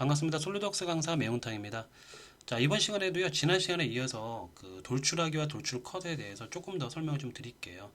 반갑습니다. 솔리드웍스 강사 매운탕입니다. 자, 이번 시간에도요, 지난 시간에 이어서 그 돌출하기와 돌출 컷에 대해서 조금 더 설명을 좀 드릴게요.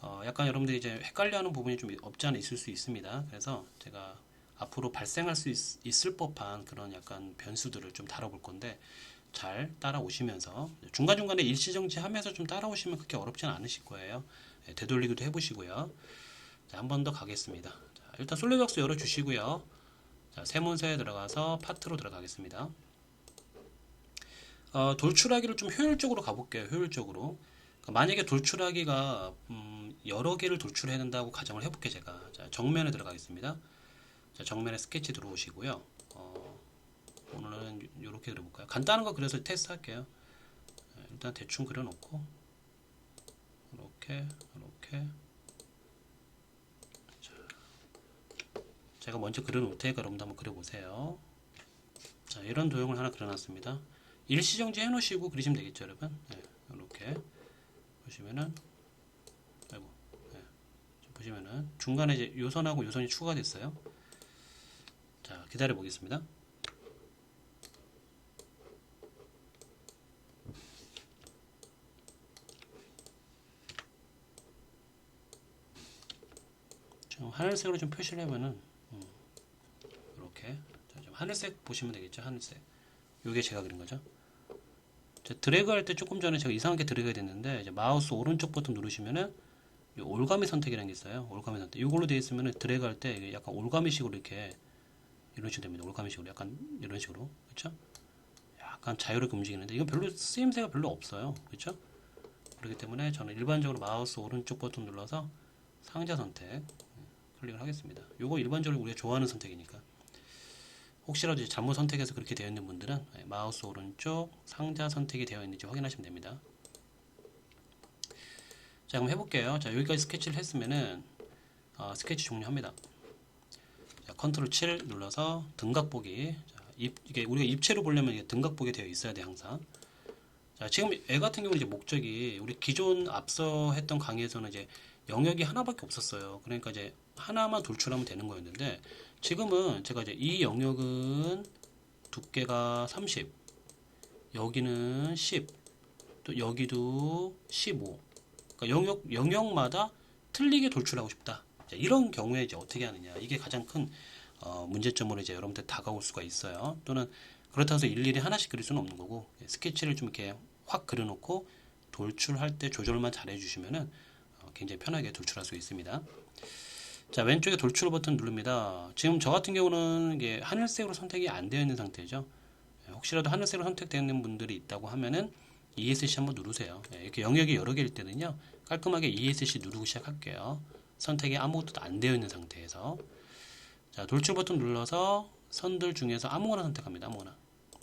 어, 약간 여러분들이 이제 헷갈려 하는 부분이 좀 없지 않아 있을 수 있습니다. 그래서 제가 앞으로 발생할 수 있, 을 법한 그런 약간 변수들을 좀 다뤄볼 건데, 잘 따라오시면서, 중간중간에 일시정지 하면서 좀 따라오시면 그렇게 어렵지는 않으실 거예요. 예, 되돌리기도 해보시고요. 자, 한 번 더 가겠습니다. 자, 일단 솔리드웍스 열어주시고요. 자, 새 문서에 들어가서 파트로 들어가겠습니다. 어, 돌출하기를 좀 효율적으로 가볼게요. 효율적으로. 그러니까 만약에 돌출하기가 음, 여러 개를 돌출해야 된다고 가정을 해볼게요. 제가 자, 정면에 들어가겠습니다. 자, 정면에 스케치 들어오시고요. 어, 오늘은 이렇게 그려볼까요? 간단한 거 그려서 테스트 할게요. 네, 일단 대충 그려놓고 이렇게 이렇게 제가 먼저 그려놓을 테니까 여러분도 한번 그려보세요. 자, 이런 도형을 하나 그려놨습니다. 일시정지 해놓으시고 그리시면 되겠죠, 여러분? 네, 이렇게 보시면은, 아이고, 네, 보시면은 중간에 이제 요선하고 요선이 추가가 됐어요. 자, 기다려 보겠습니다. 좀 하늘색으로 좀 표시를 해보면은 이렇게. 자, 좀 하늘색 보시면 되겠죠 하늘색. 요게 제가 그린 거죠. 자, 드래그 할 때 조금 전에 제가 이상하게 드래그 됐는데 이제 마우스 오른쪽 버튼 누르시면은 요 올가미 선택이라는 게 있어요 올가미 선택. 이걸로 되어 있으면은 드래그 할 때 약간 올가미식으로 이렇게 이런 식으로 됩니다 올가미식으로. 약간 이런 식으로. 그렇죠 약간 자유롭게 움직이는데 이건 별로 쓰임새가 별로 없어요 그렇죠 그렇기 때문에 저는 일반적으로 마우스 오른쪽 버튼 눌러서 상자 선택 클릭을 하겠습니다. 요거 일반적으로 우리가 좋아하는 선택이니까. 혹시라도 이제 잘못 선택해서 그렇게 되어 있는 분들은 네, 마우스 오른쪽 상자 선택이 되어 있는지 확인하시면 됩니다. 자, 그럼 해볼게요. 자, 여기까지 스케치를 했으면은 어, 스케치 종료합니다. 자, 컨트롤 7 눌러서 등각 보기. 자, 입, 이게 우리가 입체로 보려면 등각 보기 되어 있어야 돼 항상. 자, 지금 애 같은 경우는 이제 목적이 우리 기존 앞서 했던 강의에서는 이제 영역이 하나밖에 없었어요. 그러니까 이제 하나만 돌출하면 되는 거였는데 지금은 제가 이제 이 영역은 두께가 30 여기는 10 또 여기도 15 그러니까 영역 영역마다 틀리게 돌출하고 싶다. 이런 경우에 이제 어떻게 하느냐. 이게 가장 큰 어, 문제점으로 이제 여러분들 다가올 수가 있어요. 또는 그렇다고 해서 일일이 하나씩 그릴 수는 없는 거고 스케치를 좀 이렇게 확 그려놓고 돌출할 때 조절만 잘 해주시면은 어, 굉장히 편하게 돌출할 수 있습니다. 자 왼쪽에 돌출 버튼 누릅니다. 지금 저 같은 경우는 이게 하늘색으로 선택이 안 되어 있는 상태죠. 예, 혹시라도 하늘색으로 선택되어 있는 분들이 있다고 하면은 ESC 한번 누르세요. 예, 이렇게 영역이 여러 개일 때는요 깔끔하게 ESC 누르고 시작할게요. 선택이 아무것도 안 되어 있는 상태에서 자 돌출 버튼 눌러서 선들 중에서 아무거나 선택합니다. 아무거나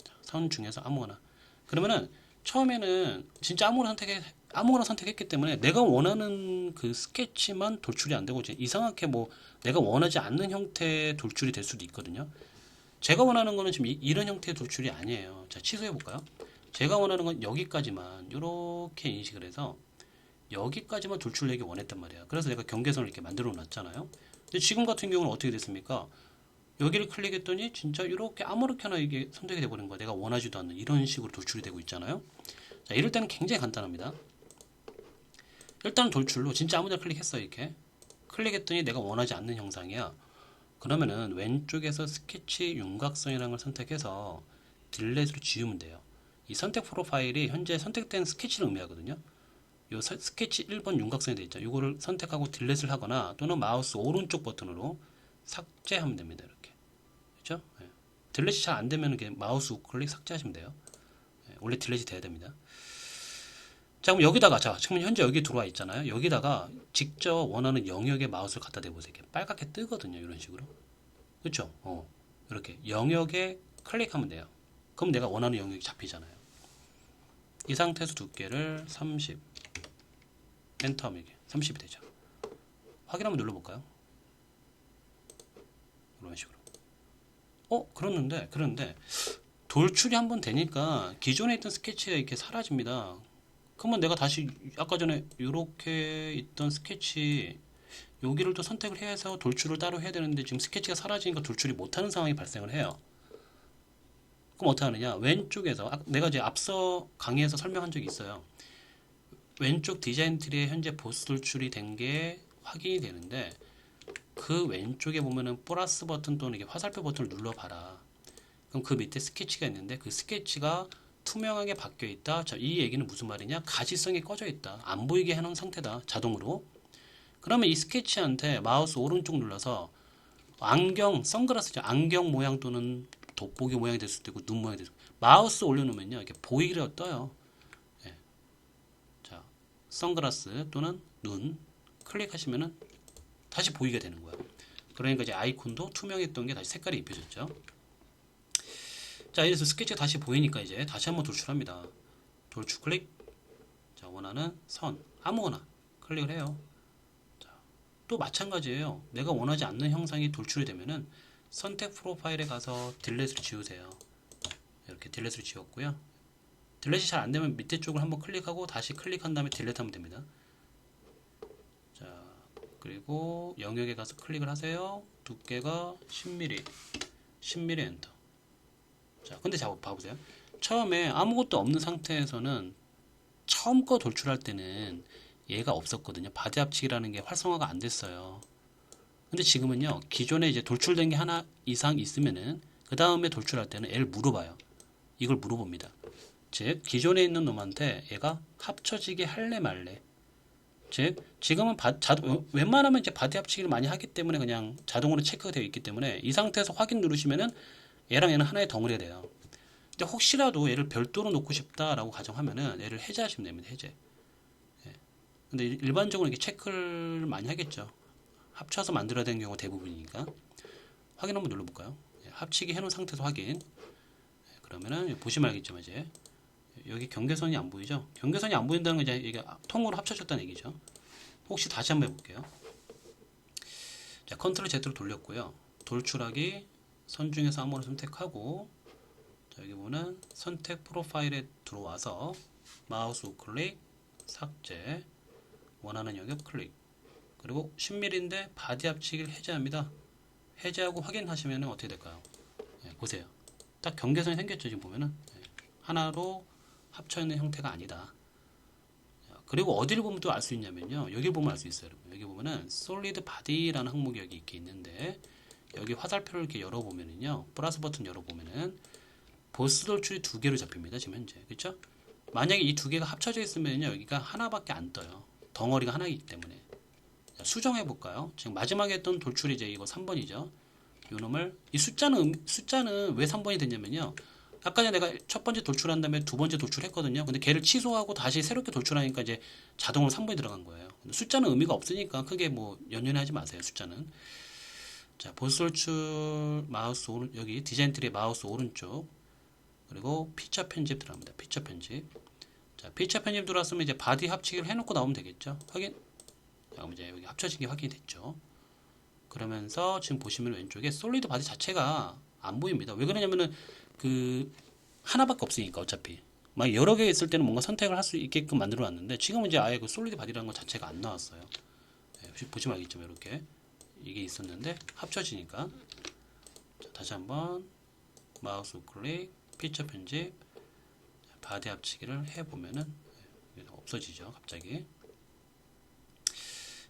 자, 선 중에서 아무거나 그러면은 처음에는 진짜 아무거나 선택해 아무거나 선택했기 때문에 내가 원하는 그 스케치만 돌출이 안 되고 이상하게 뭐 내가 원하지 않는 형태의 돌출이 될 수도 있거든요. 제가 원하는 거는 지금 이, 런 형태의 돌출이 아니에요. 자, 취소해 볼까요? 제가 원하는 건 여기까지만 이렇게 인식을 해서 여기까지만 돌출내기 원했단 말이에요. 그래서 내가 경계선을 이렇게 만들어 놨잖아요. 근데 지금 같은 경우는 어떻게 됐습니까? 여기를 클릭했더니 진짜 이렇게 아무렇게나 이게 선택이 돼버린 거야. 내가 원하지도 않는 이런 식으로 돌출이 되고 있잖아요. 자, 이럴 때는 굉장히 간단합니다. 일단 돌출로 진짜 아무데나 클릭했어 이렇게. 클릭했더니 내가 원하지 않는 형상이야. 그러면은 왼쪽에서 스케치 윤곽선이라는 걸 선택해서 딜렛으로 지우면 돼요. 이 선택 프로파일이 현재 선택된 스케치를 의미하거든요. 요 스케치 1번 윤곽선이 되어 있죠. 이거를 선택하고 딜렛을 하거나 또는 마우스 오른쪽 버튼으로 삭제하면 됩니다 이렇게. 그렇죠 네. 딜렛이 잘 안되면 마우스 우클릭 삭제하시면 돼요. 네. 원래 딜렛이 돼야 됩니다 자, 그럼 여기다가, 자, 지금 현재 여기 들어와 있잖아요. 여기다가 직접 원하는 영역에 마우스를 갖다 대보세요. 이렇게 빨갛게 뜨거든요. 이런 식으로. 그쵸? 어. 이렇게 영역에 클릭하면 돼요. 그럼 내가 원하는 영역이 잡히잖아요. 이 상태에서 두께를 30. 엔터하면 이게 30이 되죠. 확인 한번 눌러볼까요? 이런 식으로. 어, 그렇는데, 그런데 돌출이 한번 되니까 기존에 있던 스케치가 이렇게 사라집니다. 그러면 내가 다시 아까 전에 이렇게 있던 스케치 여기를 또 선택을 해서 돌출을 따로 해야 되는데 지금 스케치가 사라지니까 돌출이 못하는 상황이 발생을 해요. 그럼 어떻게 하느냐? 왼쪽에서 아, 내가 이제 앞서 강의에서 설명한 적이 있어요. 왼쪽 디자인 트리에 현재 보스 돌출이 된 게 확인이 되는데 그 왼쪽에 보면은 플러스 버튼 또는 이게 화살표 버튼을 눌러봐라. 그럼 그 밑에 스케치가 있는데 그 스케치가 투명하게 바뀌어 있다. 자, 이 얘기는 무슨 말이냐? 가시성이 꺼져 있다. 안 보이게 해놓은 상태다. 자동으로. 그러면 이 스케치한테 마우스 오른쪽 눌러서 안경, 선글라스죠. 안경 모양 또는 돋보기 모양이 될 수도 있고 눈 모양이 될 수도 있고 마우스 올려놓으면요. 이렇게 보이기가 떠요. 예. 자, 선글라스 또는 눈 클릭하시면은 다시 보이게 되는 거예요. 그러니까 이제 아이콘도 투명했던 게 다시 색깔이 입혀졌죠. 자, 이래서 스케치가 다시 보이니까 이제 다시 한번 돌출합니다. 돌출 클릭. 자, 원하는 선 아무거나 클릭을 해요. 자, 또 마찬가지예요. 내가 원하지 않는 형상이 돌출이 되면은 선택 프로파일에 가서 딜렛을 지우세요. 이렇게 딜렛을 지웠고요. 딜렛이 잘 안 되면 밑에 쪽을 한번 클릭하고 다시 클릭한 다음에 딜렛하면 됩니다. 자, 그리고 영역에 가서 클릭을 하세요. 두께가 10mm, 10mm 엔터. 자, 근데 자, 봐보세요. 처음에 아무것도 없는 상태에서는 처음 거 돌출할 때는 얘가 없었거든요. 바디 합치기라는 게 활성화가 안 됐어요. 근데 지금은요, 기존에 이제 돌출된 게 하나 이상 있으면은 그 다음에 돌출할 때는 얘를 물어봐요. 이걸 물어봅니다. 즉, 기존에 있는 놈한테 얘가 합쳐지게 할래 말래. 즉, 지금은 바, 자동, 웬만하면 이제 바디 합치기를 많이 하기 때문에 그냥 자동으로 체크가 되어 있기 때문에 이 상태에서 확인 누르시면은 얘랑 얘는 하나의 덩어리가 돼요. 근데 혹시라도 얘를 별도로 놓고 싶다라고 가정하면은 얘를 해제하시면 됩니다. 해제. 예. 근데 일- 일반적으로 이렇게 체크를 많이 하겠죠. 합쳐서 만들어야 되는 경우가 대부분이니까. 확인 한번 눌러볼까요? 예, 합치기 해놓은 상태에서 확인. 예, 그러면은 보시면 알겠지만 이제 여기 경계선이 안 보이죠? 경계선이 안 보인다는 건 이제 통으로 합쳐졌다는 얘기죠. 혹시 다시 한번 해볼게요. 자, 컨트롤 Z로 돌렸고요. 돌출하기 선 중에서 아무거나 선택하고 자, 여기 보면 선택 프로파일에 들어와서 마우스 우클릭 삭제 원하는 영역 클릭 그리고 10mm인데 바디 합치기를 해제합니다. 해제하고 확인하시면 어떻게 될까요? 예, 보세요. 딱 경계선이 생겼죠. 지금 보면은 예, 하나로 합쳐 있는 형태가 아니다. 자, 그리고 어디를 보면 또 알 수 있냐면요. 여기 보면 알 수 있어요. 여러분. 여기 보면은 솔리드 바디라는 항목이 여기 이렇게 있는데 여기 화살표를 이렇게 열어보면은요. 플러스 버튼 열어보면은 보스 돌출이 두 개로 잡힙니다. 지금 현재. 그렇죠? 만약에 이 두 개가 합쳐져 있으면요. 여기가 하나밖에 안 떠요. 덩어리가 하나이기 때문에. 자, 수정해 볼까요? 지금 마지막에 했던 돌출이 이제 이거 3번이죠. 요 놈을 이 숫자는 음- 숫자는 왜 3번이 됐냐면요. 아까 내가 첫 번째 돌출한 다음에 두 번째 돌출했거든요. 근데 걔를 취소하고 다시 새롭게 돌출하니까 이제 자동으로 3번이 들어간 거예요. 숫자는 의미가 없으니까 크게 뭐 연연하지 마세요. 숫자는. 자, 돌출 마우스 오른 여기 디자인 트리 마우스 오른쪽 그리고 피처 편집 들어갑니다. 피처 편집. 자, 피처 편집 들어왔으면 이제 바디 합치기를 해놓고 나오면 되겠죠. 확인. 자, 그럼 이제 여기 합쳐진 게 확인이 됐죠. 그러면서 지금 보시면 왼쪽에 솔리드 바디 자체가 안 보입니다. 왜 그러냐면은 그 하나밖에 없으니까 어차피. 막 여러 개 있을 때는 뭔가 선택을 할 수 있게끔 만들어 놨는데 지금은 이제 아예 그 솔리드 바디라는 것 자체가 안 나왔어요. 네, 보시면 알겠지만 이렇게 이게 있었는데 합쳐지니까. 자, 다시 한번 마우스 우클릭 피처 편집 자, 바디 합치기를 해보면은 없어지죠 갑자기.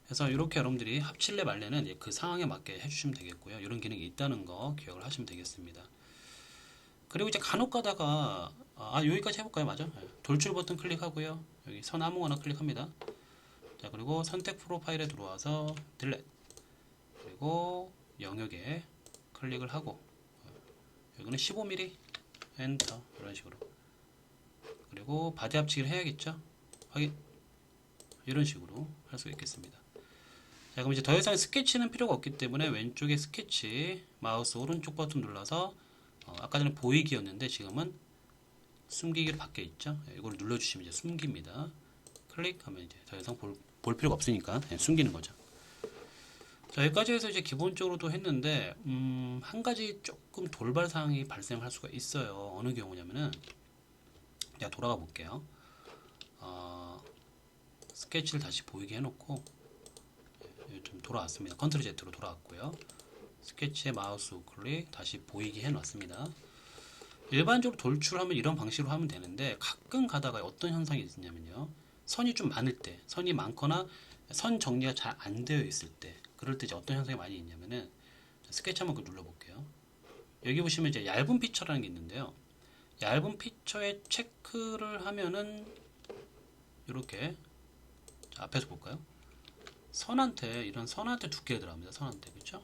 그래서 이렇게 여러분들이 합칠래 말래는 그 상황에 맞게 해주시면 되겠고요. 이런 기능이 있다는 거 기억을 하시면 되겠습니다. 그리고 이제 간혹 가다가 아 여기까지 해볼까요? 맞아? 네. 돌출 버튼 클릭하고요. 여기 선 아무거나 클릭합니다. 자 그리고 선택 프로파일에 들어와서 딜렛 그리고 영역에 클릭을 하고 여기는 15mm 엔터 이런 식으로. 그리고 바디 합치기를 해야겠죠? 확인. 이런 식으로 할 수 있겠습니다. 자 그럼 이제 더 이상 스케치는 필요가 없기 때문에 왼쪽에 스케치 마우스 오른쪽 버튼 눌러서 어, 아까 전에 보이기였는데 지금은 숨기기로 바뀌어 있죠? 네, 이걸 눌러주시면 이제 숨깁니다. 클릭하면 이제 더 이상 볼, 볼 필요가 없으니까 그냥 숨기는 거죠 자 여기까지 해서 이제 기본적으로도 했는데 음, 한 가지 조금 돌발 사항이 발생할 수가 있어요. 어느 경우냐면은 제가 돌아가 볼게요. 어, 스케치를 다시 보이게 해놓고 예, 좀 돌아왔습니다. 컨트롤 Z로 돌아왔고요. 스케치에 마우스 우클릭 다시 보이게 해놨습니다. 일반적으로 돌출하면 이런 방식으로 하면 되는데 가끔 가다가 어떤 현상이 있냐면요. 선이 좀 많을 때, 선이 많거나 선 정리가 잘 안 되어 있을 때, 그럴 때 이제 어떤 현상이 많이 있냐면은 스케치 한번 그 눌러볼게요. 여기 보시면 이제 얇은 피처라는 게 있는데요. 얇은 피처에 체크를 하면은 이렇게 자, 앞에서 볼까요? 선한테 이런 선한테 두께가 들어갑니다. 선한테 그렇죠?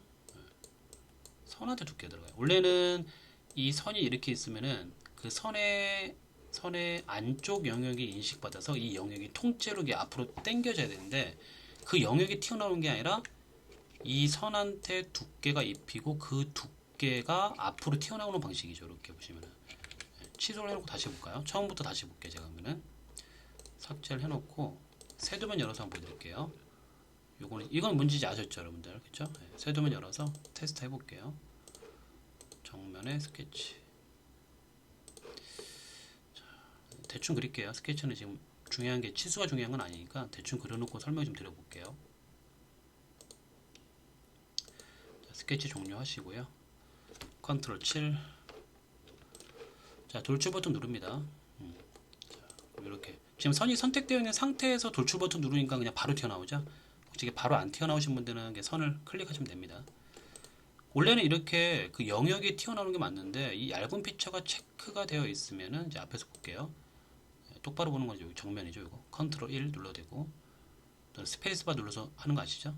선한테 두께가 들어가요. 원래는 이 선이 이렇게 있으면은 그 선의 선의 안쪽 영역이 인식받아서 이 영역이 통째로 이게 앞으로 당겨져야 되는데 그 영역이 튀어나오는 게 아니라 이 선한테 두께가 입히고 그 두께가 앞으로 튀어나오는 방식이죠. 이렇게 보시면은 취소를 해놓고 다시 볼까요? 처음부터 다시 볼게요. 제가 그러면은 삭제를 해놓고 세도면 열어서 한번 보여드릴게요. 요거는 이건 뭔지 아셨죠, 여러분들? 그렇죠? 네, 세도면 열어서 테스트 해볼게요. 정면의 스케치. 자, 대충 그릴게요. 스케치는 지금 중요한 게 치수가 중요한 건 아니니까 대충 그려놓고 설명 좀 드려볼게요. 자, 스케치 종료하시고요. 컨트롤 7. 자, 돌출 버튼 누릅니다. 음, 자, 이렇게 지금 선이 선택되어 있는 상태에서 돌출 버튼 누르니까 그냥 바로 튀어나오죠. 이게 바로 안 튀어나오신 분들은 선을 클릭하시면 됩니다. 원래는 이렇게 그 영역이 튀어나오는 게 맞는데 이 얇은 피처가 체크가 되어 있으면은 이제 앞에서 볼게요. 네, 똑바로 보는 거죠. 정면이죠. 이거 컨트롤 1 눌러도 되고 또 스페이스바 눌러서 하는 거 아시죠?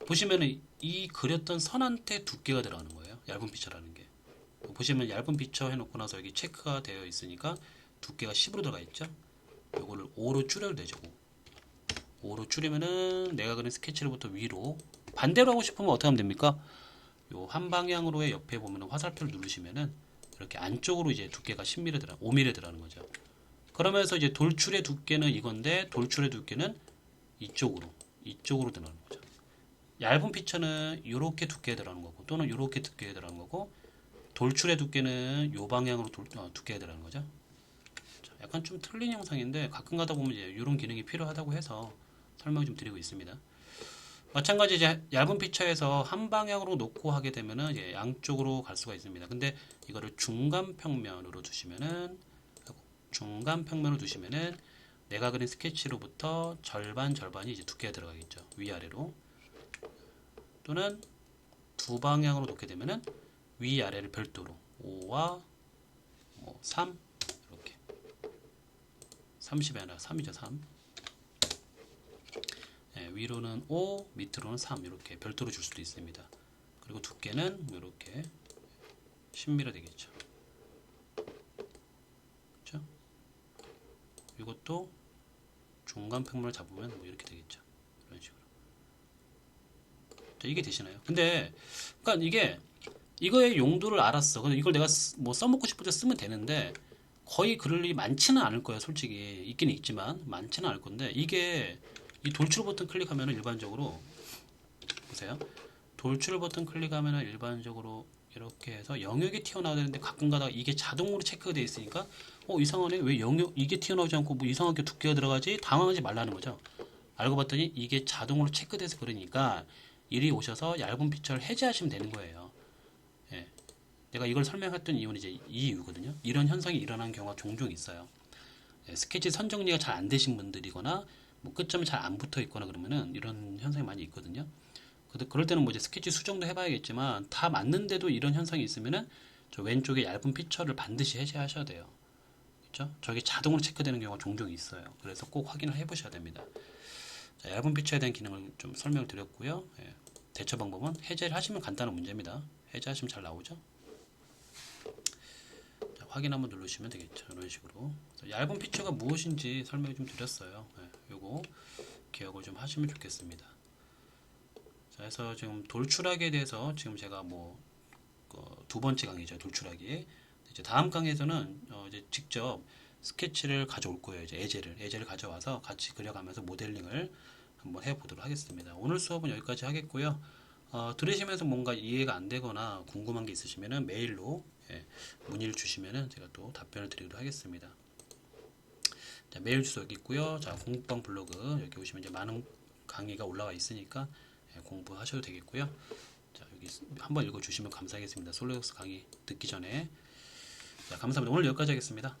네. 보시면은 이 그렸던 선한테 두께가 들어가는 거예요. 얇은 피처라는 게. 보시면 얇은 피처 해놓고 나서 여기 체크가 되어 있으니까 두께가 10으로 들어가 있죠. 요거를 5로 줄여도 되죠. 5로 줄이면은 내가 그린 스케치로부터 위로 반대로 하고 싶으면 어떻게 하면 됩니까? 요 한 방향으로의 옆에 보면 화살표를 누르시면은 이렇게 안쪽으로 이제 두께가 10mm 들어, 5mm 들어가는 거죠. 그러면서 이제 돌출의 두께는 이건데 돌출의 두께는 이쪽으로 이쪽으로 들어가는 거죠. 얇은 피처는 이렇게 두께 들어가는 거고 또는 이렇게 두께 들어가는 거고 돌출의 두께는 요 방향으로 돌, 어, 두께 들어가는 거죠. 자, 약간 좀 틀린 영상인데 가끔 가다 보면 이제 이런 기능이 필요하다고 해서 설명 좀 드리고 있습니다. 마찬가지 이제 얇은 피처에서 한 방향으로 놓고 하게 되면은 이제 양쪽으로 갈 수가 있습니다. 근데 이거를 중간 평면으로 두시면은 중간 평면으로 두시면은 내가 그린 스케치로부터 절반 절반이 이제 두께가 들어가겠죠. 위아래로 또는 두 방향으로 놓게 되면은 위아래를 별도로 5와 뭐 3 이렇게. 30이 아니라 3이죠 3 네, 위로는 5 밑으로는 3 이렇게 별도로 줄 수도 있습니다. 그리고 두께는 이렇게 10mm 되겠죠. 그렇죠? 이것도 중간 평면을 잡으면 뭐 이렇게 되겠죠. 이런 식으로. 자, 이게 되시나요? 근데 그러니까 이게 이거의 용도를 알았어. 근데 이걸 내가 쓰- 뭐 써먹고 싶을 때 쓰면 되는데 거의 그럴 일이 많지는 않을 거야, 솔직히. 있긴 있지만 많지는 않을 건데 이게 이 돌출 버튼 클릭하면은 일반적으로 보세요. 돌출 버튼 클릭하면은 일반적으로 이렇게 해서 영역이 튀어나와야 되는데 가끔 가다가 이게 자동으로 체크가 돼 있으니까 어 이상하네 왜 영역 이게 튀어나오지 않고 뭐 이상하게 두께가 들어가지 당황하지 말라는 거죠 알고 봤더니 이게 자동으로 체크돼서 그러니까 이리 오셔서 얇은 피처를 해제하시면 되는 거예요 예. 내가 이걸 설명했던 이유는 이제 이 이유거든요. 이런 현상이 일어나는 경우가 종종 있어요. 예, 스케치 선 정리가 잘 안 되신 분들이거나 뭐 끝점이 잘 안 붙어 있거나 그러면은 이런 현상이 많이 있거든요. 그럴 때는 뭐 이제 스케치 수정도 해봐야겠지만 다 맞는데도 이런 현상이 있으면은 저 왼쪽에 얇은 피처를 반드시 해제하셔야 돼요. 그렇죠? 저게 자동으로 체크되는 경우가 종종 있어요. 그래서 꼭 확인을 해보셔야 됩니다. 자, 얇은 피처에 대한 기능을 좀 설명을 드렸고요. 예, 대처 방법은 해제를 하시면 간단한 문제입니다. 해제하시면 잘 나오죠. 자, 확인 한번 누르시면 되겠죠. 이런 식으로 얇은 피처가 무엇인지 설명 좀 드렸어요. 예, 요거 기억을 좀 하시면 좋겠습니다. 자, 그래서 지금 돌출하기에 대해서 지금 제가 뭐두 번째 강의죠. 돌출하기. 이제 다음 강의에서는 어, 이제 직접 스케치를 가져올 거예요. 이제 예제를 예제를 가져와서 같이 그려가면서 모델링을 한번 해보도록 하겠습니다. 오늘 수업은 여기까지 하겠고요. 어, 들으시면서 뭔가 이해가 안 되거나 궁금한 게 있으시면은 메일로 예, 문의를 주시면은 제가 또 답변을 드리도록 하겠습니다. 자, 메일 주소 여기 있고요. 자, 공부방 블로그 여기 오시면 이제 많은 강의가 올라와 있으니까 예, 공부하셔도 되겠고요. 자, 여기 한번 읽어 주시면 감사하겠습니다. 솔로엑스 강의 듣기 전에 자, 감사합니다. 오늘 여기까지 하겠습니다.